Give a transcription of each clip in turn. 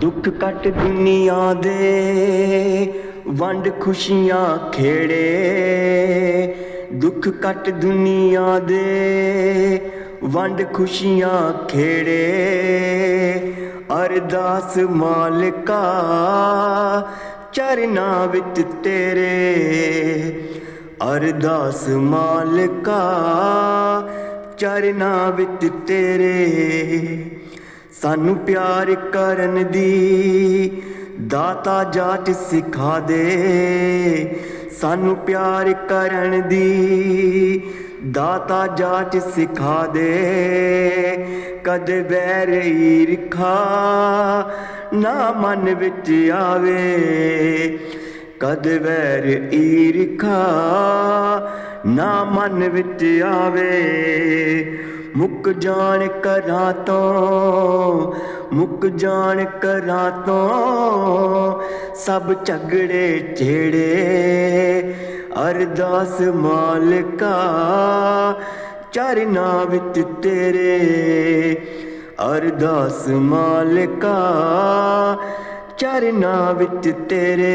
ਦੁੱਖ ਕੱਟ ਦੁਨੀਆ ਦੇ, ਵੰਡ ਖੁਸ਼ੀਆਂ ਖੇੜੇ। ਦੁੱਖ ਕੱਟ ਦੁਨੀਆ ਦੇ, ਵੰਡ ਖੁਸ਼ੀਆਂ ਖੇੜੇ। ਅਰਦਾਸ ਮਾਲਕਾ, ਚਰਨਾਂ ਵਿੱਚ ਤੇਰੇ। ਅਰਦਾਸ ਮਾਲਕਾ, ਚਰਨਾਂ ਵਿੱਚ ਤੇਰੇ। ਸਾਨੂੰ ਪਿਆਰ ਕਰਨ ਦੀ। ਦਾਤਾ ਜਾਟ ਸਿਖਾ ਦੇ। ਸਾਨੂੰ ਪਿਆਰ ਕਰਨ ਦੀ। ਦਾਤਾ ਜਾਟ ਸਿਖਾ ਦੇ। ਕਦ ਬੈਰ ਈਰਖਾ ਨਾ ਮਨ ਵਿੱਚ ਆਵੇ। ਕਦ ਵੈਰ ਈਰਖਾ ਨਾ ਮਨ ਵਿੱਚ ਆਵੇ। ਮੁੱਕ ਜਾਣ ਕਰਾਂ ਤੋਂ ਮੁੱਕ ਜਾਣ ਕਰਾਂ ਤੋਂ ਸਭ ਝਗੜੇ ਝੇੜੇ ਅਰਦਾਸ ਮਾਲਕਾ, ਚਰਨਾਂ ਵਿੱਚ ਤੇਰੇ, ਅਰਦਾਸ ਮਾਲਕਾ, ਚਰਨਾਂ ਵਿੱਚ ਤੇਰੇ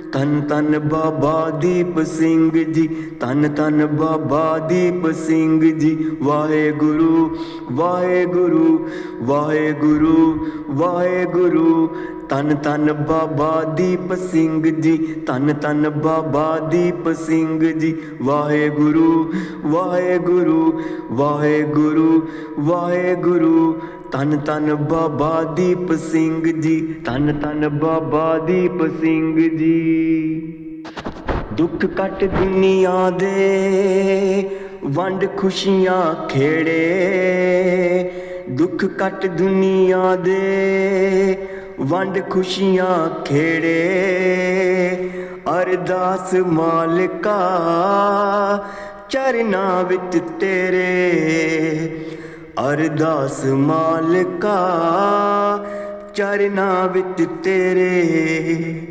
ਤਨ ਤਨ ਬਾਬਾ ਦੀਪ ਸਿੰਘ ਜੀ, ਤਨ ਤਨ ਬਾਬਾ ਦੀਪ ਸਿੰਘ ਜੀ, ਵਾਹਿਗੁਰੂ ਵਾਹਿਗੁਰੂ ਵਾਹਿਗੁਰੂ ਵਾਹਿਗੁਰੂ। ਤਨ ਤਨ ਬਾਬਾ ਦੀਪ ਸਿੰਘ ਜੀ, ਤਨ ਤਨ ਬਾਬਾ ਦੀਪ ਸਿੰਘ ਜੀ, ਵਾਹਿਗੁਰੂ ਵਾਹਿਗੁਰੂ ਵਾਹਿਗੁਰੂ ਵਾਹਿਗੁਰੂ। ਤਨ ਤਨ ਬਾਬਾ ਦੀਪ ਸਿੰਘ ਜੀ, ਤਨ ਤਨ ਬਾਬਾ ਦੀਪ ਸਿੰਘ ਜੀ। ਦੁੱਖ ਕੱਟ ਦੁਨੀਆ ਦੇ, ਵੰਡ ਖੁਸ਼ੀਆਂ ਖੇੜੇ। ਦੁੱਖ ਕੱਟ ਦੁਨੀਆ ਦੇ, ਵੰਡ ਖੁਸ਼ੀਆਂ ਖੇੜੇ। ਅਰਦਾਸ ਮਾਲਕਾ, ਚਰਨਾਂ ਵਿੱਚ ਤੇਰੇ। ਅਰਦਾਸ ਮਾਲਕਾ, ਚਰਨਾਂ ਵਿੱਚ ਤੇਰੇ।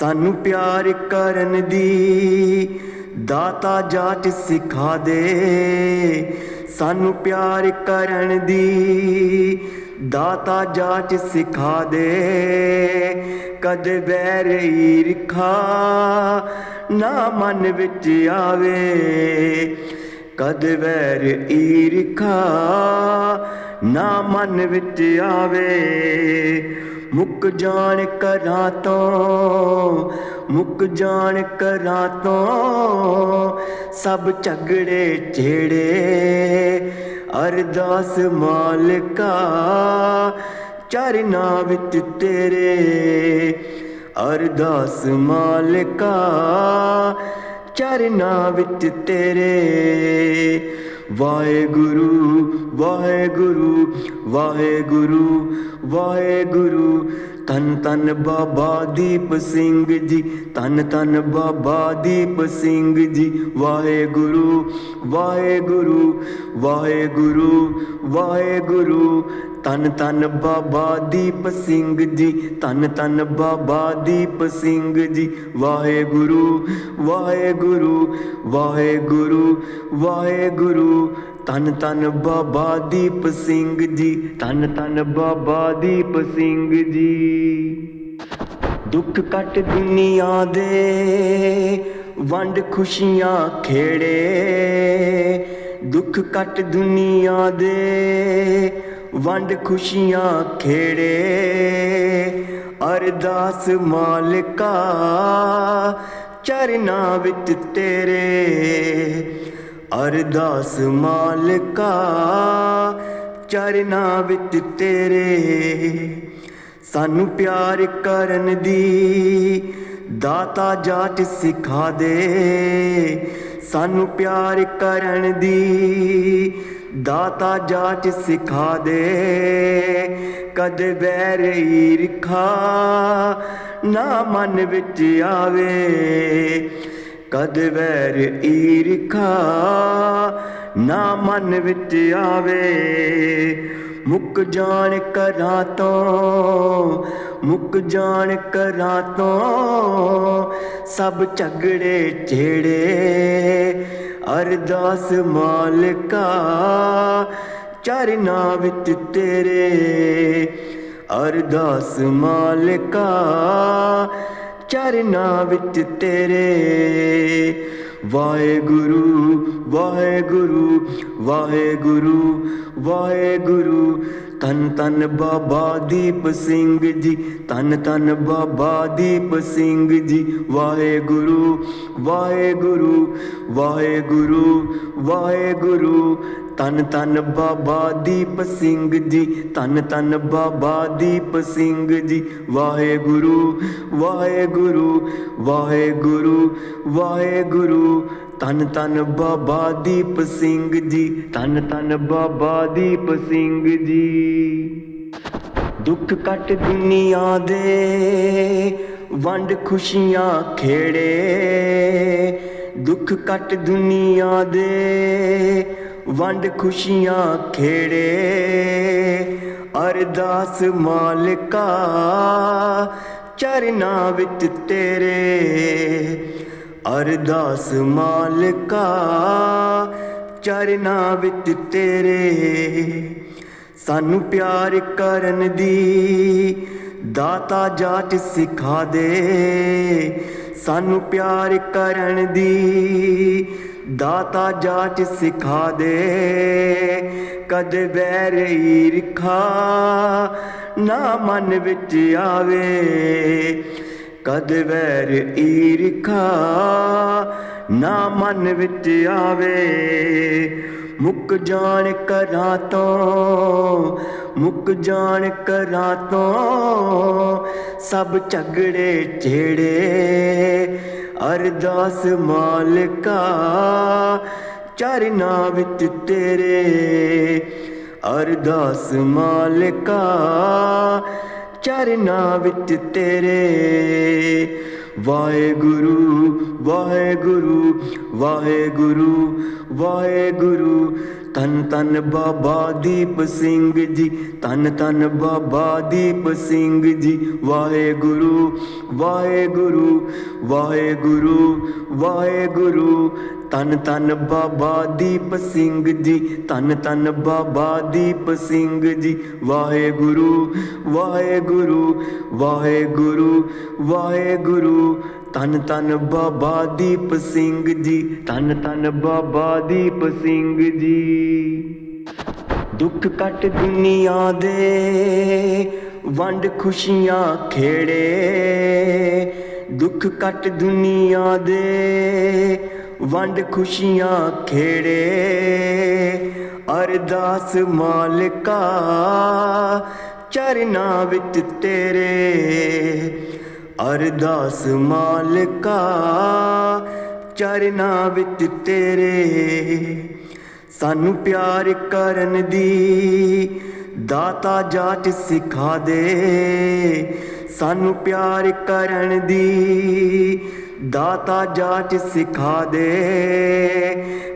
ਸਾਨੂੰ ਪਿਆਰ ਕਰਨ ਦੀ, ਦਾਤਾ ਜਾਚ ਸਿਖਾ ਦੇ। ਸਾਨੂੰ ਪਿਆਰ ਕਰਨ ਦੀ, ਦਾਤਾ ਜਾਚ ਸਿਖਾ ਦੇ। ਕਦ ਬੈਰ ਈਰਖਾ ਨਾ ਮਨ ਵਿੱਚ ਆਵੇ। ਕਦ ਵੈਰ ਈਰਖਾ ਨਾ ਮਨ ਵਿੱਚ ਆਵੇ, ਮੁੱਕ ਜਾਣ ਕਰਾਂ ਤੋਂ, ਮੁੱਕ ਜਾਣ ਕਰਾਂ ਤੋਂ, ਸਭ ਝਗੜੇ ਝੇੜੇ ਅਰਦਾਸ ਮਾਲਕਾ ਚਰਨਾਂ ਵਿੱਚ ਤੇਰੇ, ਅਰਦਾਸ ਮਾਲਕਾ ਚਰਨਾਂ ਵਿੱਚ ਤੇਰੇ। ਵਾਹਿਗੁਰੂ ਵਾਹਿਗੁਰੂ ਵਾਹਿਗੁਰੂ ਵਾਹਿਗੁਰੂ। ਤਨ ਤਨ ਬਾਬਾ ਦੀਪ ਸਿੰਘ ਜੀ ਤਨ ਤਨ ਬਾਬਾ ਦੀਪ ਸਿੰਘ ਜੀ। ਵਾਹਿਗੁਰੂ ਵਾਹਿਗੁਰੂ ਵਾਹਿਗੁਰੂ ਵਾਹਿਗੁਰੂ। ਤਨ ਤਨ ਬਾਬਾ ਦੀਪ ਸਿੰਘ ਜੀ ਤਨ ਤਨ ਬਾਬਾ ਦੀਪ ਸਿੰਘ ਜੀ। ਵਾਹਿਗੁਰੂ ਵਾਹਿਗੁਰੂ ਵਾਹਿਗੁਰੂ ਵਾਹਿਗੁਰੂ। ਤਨ ਤਨ ਬਾਬਾ ਦੀਪ ਸਿੰਘ ਜੀ ਤਨ ਤਨ ਬਾਬਾ ਦੀਪ ਸਿੰਘ ਜੀ। ਦੁੱਖ ਕੱਟ ਦੁਨੀਆ ਦੇ, ਵੰਡ ਖੁਸ਼ੀਆਂ ਖੇੜੇ। ਦੁੱਖ ਕੱਟ ਦੁਨੀਆ ਦੇ ਵੰਡ ਖੁਸ਼ੀਆਂ ਖੇੜੇ, ਅਰਦਾਸ ਮਾਲਕਾ, ਚਰਨਾਂ ਵਿੱਚ ਤੇਰੇ। ਅਰਦਾਸ ਮਾਲਕਾ, ਚਰਨਾਂ ਵਿੱਚ ਤੇਰੇ। ਸਾਨੂੰ ਪਿਆਰ ਕਰਨ ਦੀ, ਦਾਤਾ ਜਾਟ ਸਿਖਾ ਦੇ। ਸਾਨੂੰ ਪਿਆਰ ਕਰਨ ਦੀ ਦਾਤਾ ਜਾਚ ਸਿਖਾ ਦੇ, ਕਦ ਬੈਰ ਈਰਖਾ ਨਾ ਮਨ ਵਿੱਚ ਆਵੇ। ਕਦ ਵੈਰ ਈਰਖਾ ਨਾ ਮਨ ਵਿੱਚ ਆਵੇ। ਮੁੱਕ ਜਾਣ ਕਰਾਂ ਤੋਂ, ਮੁੱਕ ਜਾਣ ਕਰਾਂ ਤੋਂ ਸਭ ਝਗੜੇ ਛੇੜੇ। ਅਰਦਾਸ ਮਾਲਕਾ ਚਰਨਾ ਵਿੱਚ ਤੇਰੇ। ਅਰਦਾਸ ਮਾਲਕਾ ਚਰਨਾ ਵਿੱਚ ਤੇਰੇ। ਵਾਹਿਗੁਰੂ ਵਾਹਿਗੁਰੂ ਵਾਹਿਗੁਰੂ ਵਾਹਿਗੁਰੂ ਤਨ ਤਨ ਬਾਬਾ ਦੀਪ ਸਿੰਘ ਜੀ, ਤਨ ਤਨ ਬਾਬਾ ਦੀਪ ਸਿੰਘ ਜੀ। ਵਾਹਿਗੁਰੂ ਵਾਹਿਗੁਰੂ ਵਾਹਿਗੁਰੂ ਵਾਹਿਗੁਰੂ। ਤਨ ਤਨ ਬਾਬਾ ਦੀਪ ਸਿੰਘ ਜੀ, ਤਨ ਤਨ ਬਾਬਾ ਦੀਪ ਸਿੰਘ ਜੀ। ਵਾਹਿਗੁਰੂ ਵਾਹਿਗੁਰੂ ਵਾਹਿਗੁਰੂ ਵਾਹਿਗੁਰੂ। ਤਨ ਤਨ ਬਾਬਾ ਦੀਪ ਸਿੰਘ ਜੀ, ਤਨ ਤਨ ਬਾਬਾ ਦੀਪ ਸਿੰਘ ਜੀ। ਦੁੱਖ ਕੱਟ ਦੁਨੀਆ ਦੇ, ਵੰਡ ਖੁਸ਼ੀਆਂ ਖੇੜੇ। ਦੁੱਖ ਕੱਟ ਦੁਨੀਆ ਦੇ, ਵੰਡ ਖੁਸ਼ੀਆਂ ਖੇੜੇ। ਅਰਦਾਸ ਮਾਲਕਾ, ਚਰਨਾਂ ਵਿੱਚ ਤੇਰੇ। ਅਰਦਾਸ ਮਾਲਕਾ, ਚਰਨਾਂ ਵਿੱਚ ਤੇਰੇ। ਸਾਨੂੰ ਪਿਆਰ ਕਰਨ ਦੀ, ਦਾਤਾ ਜਾਚ ਸਿਖਾ ਦੇ। ਸਾਨੂੰ ਪਿਆਰ ਕਰਨ ਦੀ, ਦਾਤਾ ਜਾਚ ਸਿਖਾ ਦੇ। ਕਦ ਵੈਰ ਈਰਖਾ ਨਾ ਮਨ ਵਿੱਚ ਆਵੇ। ਕਦ ਵੈਰ ਈਰਖਾ ਨਾ ਮਨ ਵਿੱਚ ਆਵੇ, ਮੁੱਕ ਜਾਣ ਕਰਾਂ ਤੋਂ, ਮੁੱਕ ਜਾਣ ਕਰਾਂ ਤੋਂ, ਸਭ ਝਗੜੇ ਝੇੜੇ ਅਰਦਾਸ ਮਾਲਕਾ ਚਰਨਾਂ ਵਿੱਚ ਤੇਰੇ, ਅਰਦਾਸ ਮਾਲਕਾ ਚਰਨਾਂ ਵਿੱਚ ਤੇਰੇ। ਵਾਹਿਗੁਰੂ ਵਾਹਿਗੁਰੂ ਵਾਹਿਗੁਰੂ ਵਾਹਿਗੁਰੂ। ਤਨ ਤਨ ਬਾਬਾ ਦੀਪ ਸਿੰਘ ਜੀ ਤਨ ਤਨ ਬਾਬਾ ਦੀਪ ਸਿੰਘ ਜੀ। ਵਾਹਿਗੁਰੂ ਵਾਹਿਗੁਰੂ ਵਾਹਿਗੁਰੂ ਵਾਹਿਗੁਰੂ। ਤਨ ਤਨ ਬਾਬਾ ਦੀਪ ਸਿੰਘ ਜੀ ਤਨ ਤਨ ਬਾਬਾ ਦੀਪ ਸਿੰਘ ਜੀ। ਵਾਹਿਗੁਰੂ ਵਾਹਿਗੁਰੂ ਵਾਹਿਗੁਰੂ ਵਾਹਿਗੁਰੂ। ਤਨ ਤਨ ਬਾਬਾ ਦੀਪ ਸਿੰਘ ਜੀ ਤਨ ਤਨ ਬਾਬਾ ਦੀਪ ਸਿੰਘ ਜੀ। ਦੁੱਖ ਕੱਟ ਦੁਨੀਆ ਦੇ, ਵੰਡ ਖੁਸ਼ੀਆਂ ਖੇੜੇ। ਦੁੱਖ ਕੱਟ ਦੁਨੀਆ ਦੇ ਵੰਡ ਖੁਸ਼ੀਆਂ ਖੇੜੇ, ਅਰਦਾਸ ਮਾਲਕਾ, ਚਰਨਾਂ ਵਿੱਚ ਤੇਰੇ, ਅਰਦਾਸ ਮਾਲਕਾ, ਚਰਨਾਂ ਵਿੱਚ ਤੇਰੇ। ਸਾਨੂੰ ਪਿਆਰ ਕਰਨ ਦੀ ਦਾਤਾ ਜਾਚ ਸਿਖਾ ਦੇ ਸਾਨੂੰ ਪਿਆਰ ਕਰਨ ਦੀ। ਦਾਤਾ ਜਾਚ ਸਿਖਾ ਦੇ।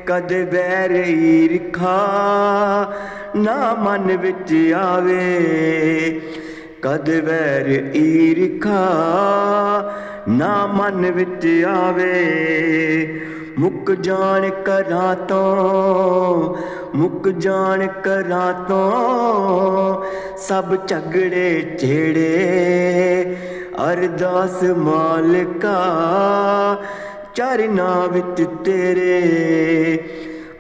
ਕਦ ਵੈਰ ਈਰਖਾ ਨਾ ਮਨ ਵਿੱਚ ਆਵੇ। ਕਦ ਵੈਰ ਈਰਖਾ ਨਾ ਮਨ ਵਿੱਚ ਆਵੇ। ਮੁੱਕ ਜਾਣ ਕਰਾਂ ਤੋਂ ਮੁੱਕ ਜਾਣ ਕਰਾਂ ਤੋਂ ਸਭ ਝਗੜੇ ਝੇੜੇ ਅਰਦਾਸ ਮਾਲਕਾ ਚਰਨਾਂ ਵਿੱਚ ਤੇਰੇ,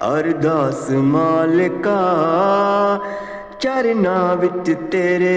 ਅਰਦਾਸ ਮਾਲਕਾ ਚਰਨਾਂ ਵਿੱਚ ਤੇਰੇ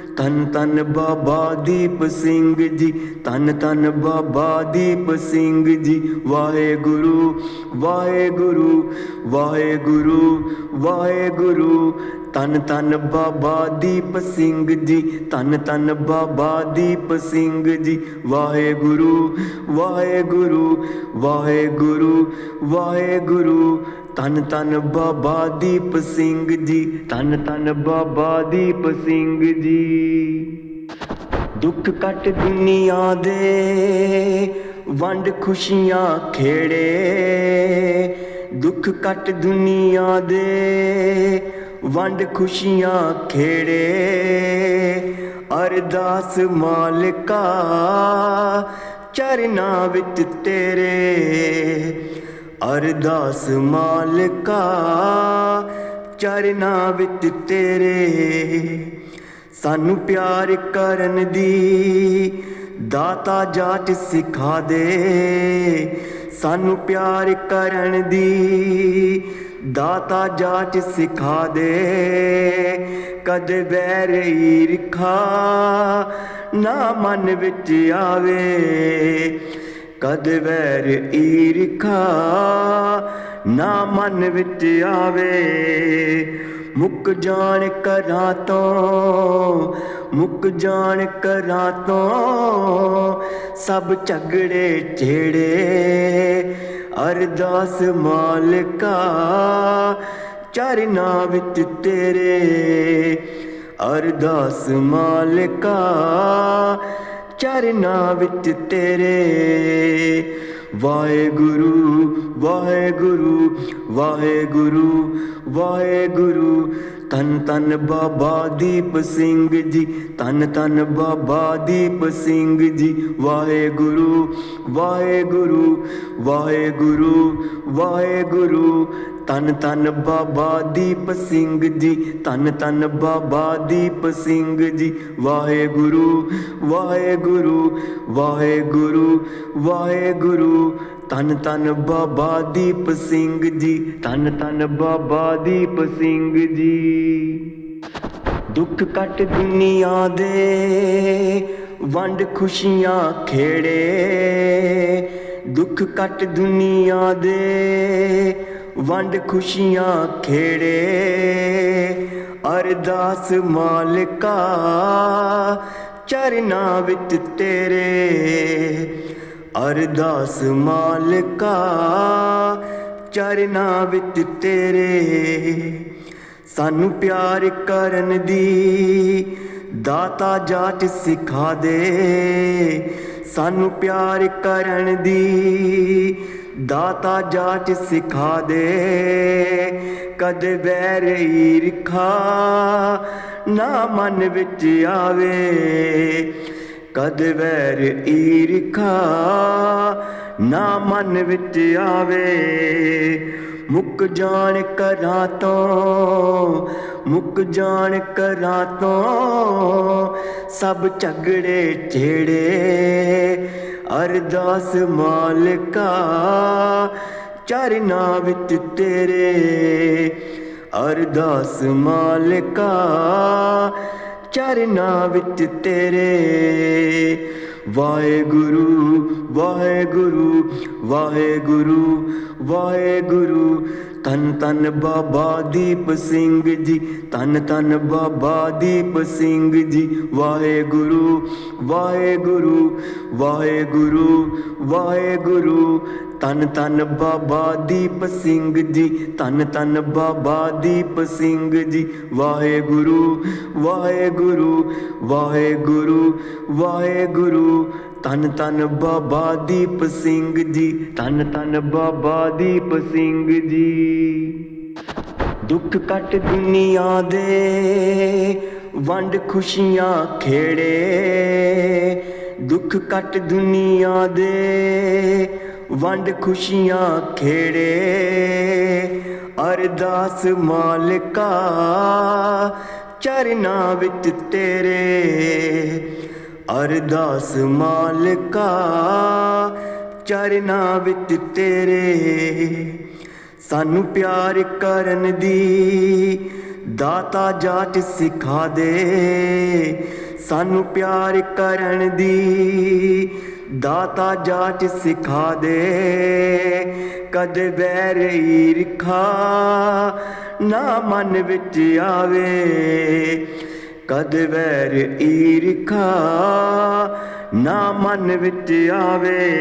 ਤਨ ਤਨ ਬਾਬਾ ਦੀਪ ਸਿੰਘ ਜੀ, ਤਨ ਤਨ ਬਾਬਾ ਦੀਪ ਸਿੰਘ ਜੀ। ਵਾਹਿਗੁਰੂ ਵਾਹਿਗੁਰੂ ਵਾਹਿਗੁਰੂ ਵਾਹਿਗੁਰੂ। ਤਨ ਤਨ ਬਾਬਾ ਦੀਪ ਸਿੰਘ ਜੀ, ਤਨ ਤਨ ਬਾਬਾ ਦੀਪ ਸਿੰਘ ਜੀ। ਵਾਹਿਗੁਰੂ ਵਾਹਿਗੁਰੂ ਵਾਹਿਗੁਰੂ ਵਾਹਿਗੁਰੂ। ਤਨ ਤਨ ਬਾਬਾ ਦੀਪ ਸਿੰਘ ਜੀ। ਤਨ ਤਨ ਬਾਬਾ ਦੀਪ ਸਿੰਘ ਜੀ। ਦੁੱਖ ਕੱਟ ਦੁਨੀਆ ਦੇ, ਵੰਡ ਖੁਸ਼ੀਆਂ ਖੇੜੇ। ਦੁੱਖ ਕੱਟ ਦੁਨੀਆ ਦੇ, ਵੰਡ ਖੁਸ਼ੀਆਂ ਖੇੜੇ। ਅਰਦਾਸ ਮਾਲਕਾ, ਚਰਨਾਂ ਵਿੱਚ ਤੇਰੇ। ਅਰਦਾਸ ਮਾਲਕਾ, ਚਰਨਾਂ ਵਿੱਚ ਤੇਰੇ। ਸਾਨੂੰ ਪਿਆਰ ਕਰਨ ਦੀ, ਦਾਤਾ ਜਾਚ ਸਿਖਾ ਦੇ। ਸਾਨੂੰ ਪਿਆਰ ਕਰਨ ਦੀ, ਦਾਤਾ ਜਾਚ ਸਿਖਾ ਦੇ। ਕਦ ਬੈਰ ਈਰਖਾ ਨਾ ਮਨ ਵਿੱਚ ਆਵੇ। ਕਦ ਵੈਰ ਈਰਖਾ ਨਾ ਮਨ ਵਿੱਚ ਆਵੇ, ਮੁੱਕ ਜਾਣ ਕਰਾਂ ਤੋਂ, ਮੁੱਕ ਜਾਣ ਕਰਾਂ ਤੋਂ, ਸਭ ਝਗੜੇ ਝੇੜੇ, ਅਰਦਾਸ ਮਾਲਕਾ ਚਰਨਾਂ ਵਿੱਚ ਤੇਰੇ, ਅਰਦਾਸ ਮਾਲਕਾ ਚਰਨਾਂ ਵਿੱਚ ਤੇਰੇ। ਵਾਹਿਗੁਰੂ ਵਾਹਿਗੁਰੂ ਵਾਹਿਗੁਰੂ ਵਾਹਿਗੁਰੂ ਤਨ ਤਨ ਬਾਬਾ ਦੀਪ ਸਿੰਘ ਜੀ, ਤਨ ਤਨ ਬਾਬਾ ਦੀਪ ਸਿੰਘ ਜੀ। ਵਾਹਿਗੁਰੂ ਵਾਹਿਗੁਰੂ ਵਾਹਿਗੁਰੂ ਵਾਹਿਗੁਰੂ। ਤਨ ਤਨ ਬਾਬਾ ਦੀਪ ਸਿੰਘ ਜੀ, ਤਨ ਤਨ ਬਾਬਾ ਦੀਪ ਸਿੰਘ ਜੀ। ਵਾਹਿਗੁਰੂ ਵਾਹਿਗੁਰੂ ਵਾਹਿਗੁਰੂ ਵਾਹਿਗੁਰੂ। ਤਨ ਤਨ ਬਾਬਾ ਦੀਪ ਸਿੰਘ ਜੀ ਤਨ ਤਨ ਬਾਬਾ ਦੀਪ ਸਿੰਘ ਜੀ। ਦੁੱਖ ਕੱਟ ਦੁਨੀਆ ਦੇ, ਵੰਡ ਖੁਸ਼ੀਆਂ ਖੇੜੇ। ਦੁੱਖ ਕੱਟ ਦੁਨੀਆ ਦੇ, ਵੰਡ ਖੁਸ਼ੀਆਂ ਖੇੜੇ। ਅਰਦਾਸ ਮਾਲਕਾ, ਚਰਨਾਂ ਵਿੱਚ ਤੇਰੇ। ਅਰਦਾਸ ਮਾਲਕਾ, ਚਰਨਾਂ ਵਿੱਚ ਤੇਰੇ। ਸਾਨੂੰ ਪਿਆਰ ਕਰਨ ਦੀ, ਦਾਤਾ ਜਾਚ ਸਿਖਾ ਦੇ। ਸਾਨੂੰ ਪਿਆਰ ਕਰਨ ਦੀ, ਦਾਤਾ ਜਾਚ ਸਿਖਾ ਦੇ। ਕਦ ਬੈਰ ਈਰਖਾ ਨਾ ਮਨ ਵਿੱਚ ਆਵੇ। ਕਦ ਵੈਰ ਈਰਖਾ ਨਾ ਮਨ ਵਿੱਚ ਆਵੇ, ਮੁੱਕ ਜਾਣ ਕਰਾਂ ਤੋਂ, ਮੁੱਕ ਜਾਣ ਕਰਾਂ ਤੋਂ, ਸਭ ਝਗੜੇ ਝੇੜੇ ਅਰਦਾਸ ਮਾਲਕਾ ਚਰਨਾਂ ਵਿੱਚ ਤੇਰੇ, ਅਰਦਾਸ ਮਾਲਕਾ ਚਰਨਾਂ ਵਿੱਚ ਤੇਰੇ। ਵਾਹਿਗੁਰੂ ਵਾਹਿਗੁਰੂ ਵਾਹਿਗੁਰੂ ਵਾਹਿਗੁਰੂ। ਤਨ ਤਨ ਬਾਬਾ ਦੀਪ ਸਿੰਘ ਜੀ ਤਨ ਤਨ ਬਾਬਾ ਦੀਪ ਸਿੰਘ ਜੀ। ਵਾਹਿਗੁਰੂ ਵਾਹਿਗੁਰੂ ਵਾਹਿਗੁਰੂ ਵਾਹਿਗੁਰੂ। ਤਨ ਤਨ ਬਾਬਾ ਦੀਪ ਸਿੰਘ ਜੀ, ਤਨ ਤਨ ਬਾਬਾ ਦੀਪ ਸਿੰਘ ਜੀ। ਵਾਹਿਗੁਰੂ ਵਾਹਿਗੁਰੂ ਵਾਹਿਗੁਰੂ ਵਾਹਿਗੁਰੂ। ਤਨ ਤਨ ਬਾਬਾ ਦੀਪ ਸਿੰਘ ਜੀ, ਤਨ ਤਨ ਬਾਬਾ ਦੀਪ ਸਿੰਘ ਜੀ। ਦੁੱਖ ਕੱਟ ਦੁਨੀਆ ਦੇ, ਵੰਡ ਖੁਸ਼ੀਆਂ ਖੇੜੇ। ਦੁੱਖ ਕੱਟ ਦੁਨੀਆ ਦੇ ਵੰਡ ਖੁਸ਼ੀਆਂ ਖੇੜੇ, ਅਰਦਾਸ ਮਾਲਕਾ, ਚਰਨਾਂ ਵਿੱਚ ਤੇਰੇ, ਅਰਦਾਸ ਮਾਲਕਾ, ਚਰਨਾਂ ਵਿੱਚ ਤੇਰੇ। ਸਾਨੂੰ ਪਿਆਰ ਕਰਨ ਦੀ, ਦਾਤਾ ਜਾਚ ਸਿਖਾ ਦੇ। ਸਾਨੂੰ ਪਿਆਰ ਕਰਨ ਦੀ ਦਾਤਾ ਜਾਚ ਸਿਖਾ ਦੇ, ਕਦ ਬੈਰ ਈਰਖਾ ਨਾ ਮਨ ਵਿੱਚ ਆਵੇ। ਕਦ ਵੈਰ ਈਰਖਾ ਨਾ ਮਨ ਵਿੱਚ ਆਵੇ।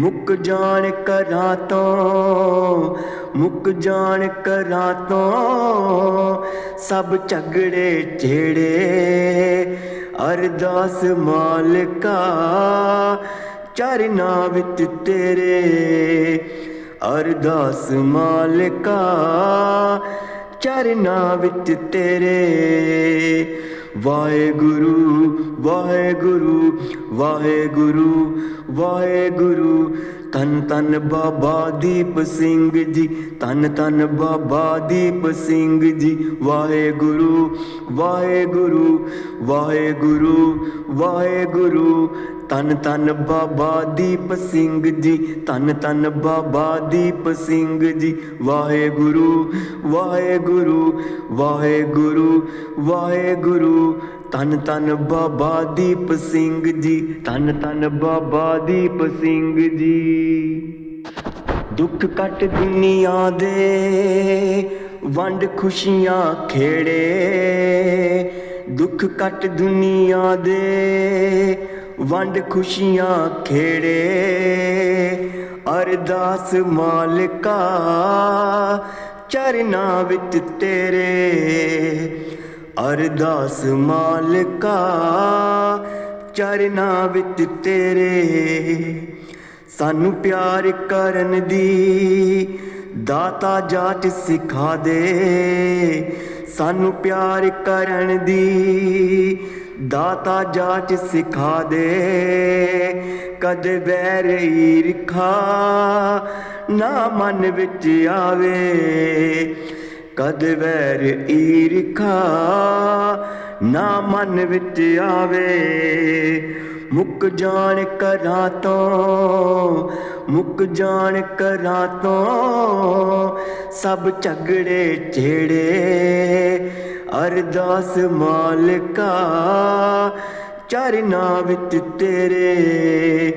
ਮੁੱਕ ਜਾਣ ਕਰਾਂ ਤੋਂ, ਮੁੱਕ ਜਾਣ ਕਰਾਂ ਤੋਂ, ਸਭ ਝਗੜੇ ਝੇੜੇ। ਅਰਦਾਸ ਮਾਲਕਾ ਚਰਨਾ ਵਿੱਚ ਤੇਰੇ। ਅਰਦਾਸ ਮਾਲਕਾ ਚਰਨਾ ਵਿੱਚ ਤੇਰੇ। ਵਾਹਿਗੁਰੂ ਵਾਹਿਗੁਰੂ ਵਾਹਿਗੁਰੂ ਵਾਹਿਗੁਰੂ ਤਨ ਤਨ ਬਾਬਾ ਦੀਪ ਸਿੰਘ ਜੀ, ਤਨ ਤਨ ਬਾਬਾ ਦੀਪ ਸਿੰਘ ਜੀ। ਵਾਹਿਗੁਰੂ ਵਾਹਿਗੁਰੂ ਵਾਹਿਗੁਰੂ ਵਾਹਿਗੁਰੂ। ਤਨ ਤਨ ਬਾਬਾ ਦੀਪ ਸਿੰਘ ਜੀ, ਤਨ ਤਨ ਬਾਬਾ ਦੀਪ ਸਿੰਘ ਜੀ। ਵਾਹਿਗੁਰੂ ਵਾਹਿਗੁਰੂ ਵਾਹਿਗੁਰੂ ਵਾਹਿਗੁਰੂ। ਤਨ ਤਨ ਬਾਬਾ ਦੀਪ ਸਿੰਘ ਜੀ, ਤਨ ਤਨ ਬਾਬਾ ਦੀਪ ਸਿੰਘ ਜੀ। ਦੁੱਖ ਕੱਟ ਦੁਨੀਆ ਦੇ, ਵੰਡ ਖੁਸ਼ੀਆਂ ਖੇੜੇ। ਦੁੱਖ ਕੱਟ ਦੁਨੀਆ ਦੇ, ਵੰਡ ਖੁਸ਼ੀਆਂ ਖੇੜੇ। ਅਰਦਾਸ ਮਾਲਕਾ, ਚਰਨਾਂ ਵਿੱਚ ਤੇਰੇ। ਅਰਦਾਸ ਮਾਲਕਾ, ਚਰਨਾਂ ਵਿੱਚ ਤੇਰੇ। ਸਾਨੂੰ ਪਿਆਰ ਕਰਨ ਦੀ, ਦਾਤਾ ਜਾਟ ਸਿਖਾ ਦੇ। ਸਾਨੂੰ ਪਿਆਰ ਕਰਨ ਦੀ, ਦਾਤਾ ਜਾਚ ਸਿਖਾ ਦੇ। ਕਦ ਵੈਰ ਈਰਖਾ ਨਾ ਮਨ ਵਿੱਚ ਆਵੇ। ਕਦ ਵੈਰ ਈਰਖਾ ਨਾ ਮਨ ਵਿੱਚ ਆਵੇ, ਮੁੱਕ ਜਾਣ ਕਰਾਂ ਤੋਂ, ਮੁੱਕ ਜਾਣ ਕਰਾਂ ਤੋਂ, ਸਭ ਝਗੜੇ ਝੇੜੇ ਅਰਦਾਸ ਮਾਲਕਾ ਚਰਨਾਂ ਵਿੱਚ ਤੇਰੇ,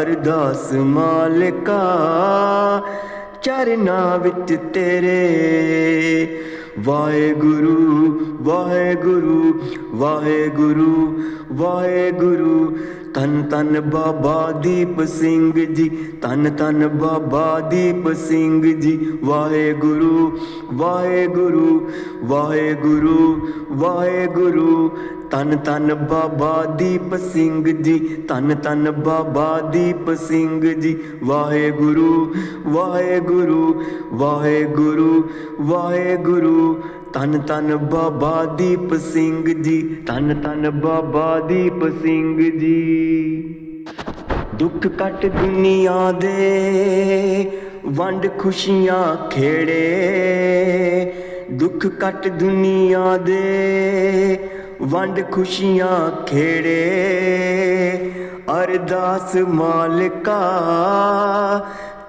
ਅਰਦਾਸ ਮਾਲਕਾ ਚਰਨਾਂ ਵਿੱਚ ਤੇਰੇ। ਵਾਹਿਗੁਰੂ ਵਾਹਿਗੁਰੂ ਵਾਹਿਗੁਰੂ ਵਾਹਿਗੁਰੂ ਤਨ ਤਨ ਬਾਬਾ ਦੀਪ ਸਿੰਘ ਜੀ, ਤਨ ਤਨ ਬਾਬਾ ਦੀਪ ਸਿੰਘ ਜੀ। ਵਾਹਿਗੁਰੂ ਵਾਹਿਗੁਰੂ ਵਾਹਿਗੁਰੂ ਵਾਹਿਗੁਰੂ। ਤਨ ਤਨ ਬਾਬਾ ਦੀਪ ਸਿੰਘ ਜੀ, ਤਨ ਤਨ ਬਾਬਾ ਦੀਪ ਸਿੰਘ ਜੀ। ਵਾਹਿਗੁਰੂ ਵਾਹਿਗੁਰੂ ਵਾਹਿਗੁਰੂ ਵਾਹਿਗੁਰੂ। ਤਨ ਤਨ ਬਾਬਾ ਦੀਪ ਸਿੰਘ ਜੀ। ਤਨ ਤਨ ਬਾਬਾ ਦੀਪ ਸਿੰਘ ਜੀ। ਦੁੱਖ ਕੱਟ ਦੁਨੀਆ ਦੇ, ਵੰਡ ਖੁਸ਼ੀਆਂ ਖੇੜੇ। ਦੁੱਖ ਕੱਟ ਦੁਨੀਆ ਦੇ, ਵੰਡ ਖੁਸ਼ੀਆਂ ਖੇੜੇ। ਅਰਦਾਸ ਮਾਲਕਾ,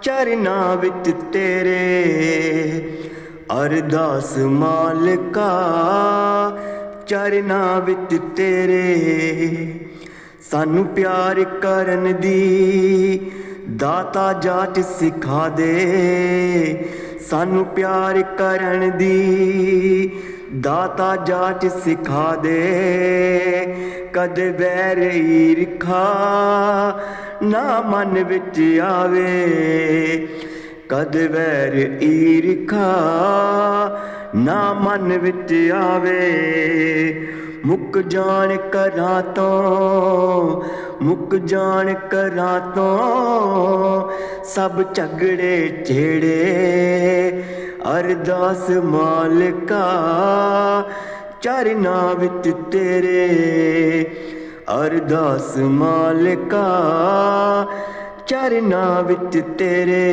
ਚਰਨਾਂ ਵਿੱਚ ਤੇਰੇ। ਅਰਦਾਸ ਮਾਲਕਾ, ਚਰਨਾਂ ਵਿੱਚ ਤੇਰੇ। ਸਾਨੂੰ ਪਿਆਰ ਕਰਨ ਦੀ, ਦਾਤਾ ਜਾਚ ਸਿਖਾ ਦੇ। ਸਾਨੂੰ ਪਿਆਰ ਕਰਨ ਦੀ, ਦਾਤਾ ਜਾਟ ਸਿਖਾ ਦੇ। ਕਦ ਵੈਰ ਈਰਖਾ ਨਾ ਮਨ ਵਿੱਚ ਆਵੇ। ਕਦ ਵੈਰ ਈਰਖਾ ਨਾ ਮਨ ਵਿੱਚ ਆਵੇ, ਮੁੱਕ ਜਾਣ ਕਰਾਂ ਤੋਂ, ਮੁੱਕ ਜਾਣ ਕਰਾਂ ਤੋਂ। ਸਭ ਝਗੜੇ ਝੇੜੇ ਅਰਦਾਸ ਮਾਲਕਾ ਚਰਨਾਂ ਵਿੱਚ ਤੇਰੇ। ਅਰਦਾਸ ਮਾਲਕਾ ਚਰਨਾਂ ਵਿੱਚ ਤੇਰੇ।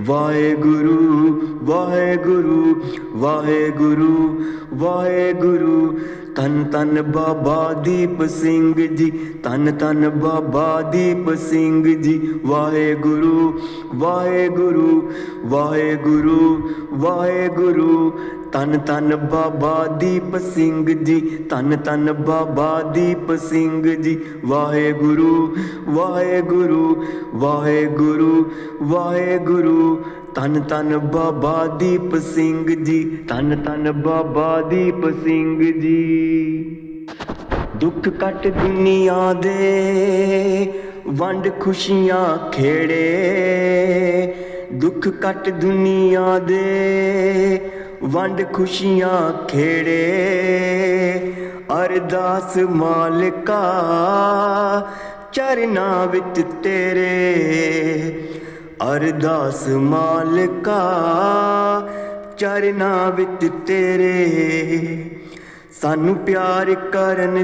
ਵਾਹਿਗੁਰੂ ਵਾਹਿਗੁਰੂ ਵਾਹਿਗੁਰੂ ਵਾਹਿਗੁਰੂ। ਤਨ ਤਨ ਬਾਬਾ ਦੀਪ ਸਿੰਘ ਜੀ ਤਨ ਤਨ ਬਾਬਾ ਦੀਪ ਸਿੰਘ ਜੀ। ਵਾਹਿਗੁਰੂ ਵਾਹਿਗੁਰੂ ਵਾਹਿਗੁਰੂ ਵਾਹਿਗੁਰੂ। ਤਨ ਤਨ ਬਾਬਾ ਦੀਪ ਸਿੰਘ ਜੀ, ਤਨ ਤਨ ਬਾਬਾ ਦੀਪ ਸਿੰਘ ਜੀ। ਵਾਹਿਗੁਰੂ ਵਾਹਿਗੁਰੂ ਵਾਹਿਗੁਰੂ ਵਾਹਿਗੁਰੂ। ਤਨ ਤਨ ਬਾਬਾ ਦੀਪ ਸਿੰਘ ਜੀ, ਤਨ ਤਨ ਬਾਬਾ ਦੀਪ ਸਿੰਘ ਜੀ। ਦੁੱਖ ਕੱਟ ਦੁਨੀਆ ਦੇ, ਵੰਡ ਖੁਸ਼ੀਆਂ ਖੇੜੇ। ਦੁੱਖ ਕੱਟ ਦੁਨੀਆ ਦੇ ਵੰਡ ਖੁਸ਼ੀਆਂ ਖੇੜੇ, ਅਰਦਾਸ ਮਾਲਕਾ, ਚਰਨਾਂ ਵਿੱਚ ਤੇਰੇ, ਅਰਦਾਸ ਮਾਲਕਾ, ਚਰਨਾਂ ਵਿੱਚ ਤੇਰੇ। ਸਾਨੂੰ ਪਿਆਰ ਕਰਨ